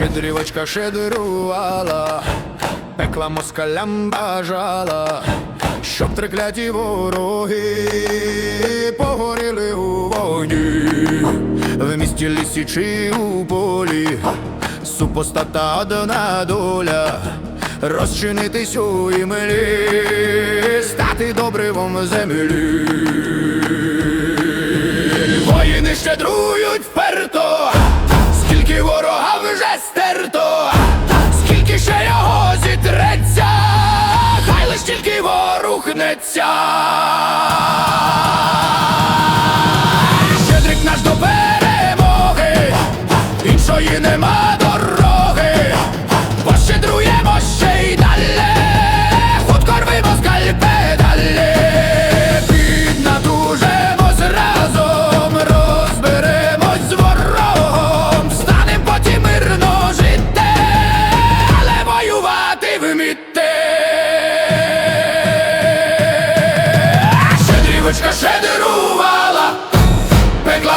Щедрівочка щедрувала, пекла москалям бажала, щоб трикляті вороги погоріли у вогні, в місті лісі чи у полі, супостата одна доля, розчинитись у імлі, стати добривом землі. Воїни щедрують вперто, скільки ворога вже стерто, скільки ще його зітреться, хай лиш тільки ворухнеться.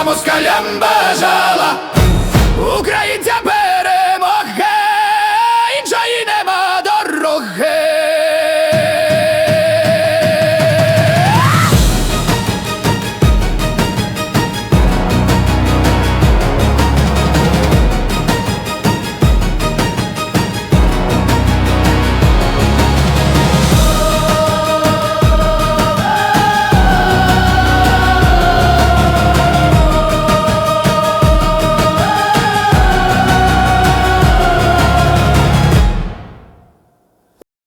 Москалям бажала,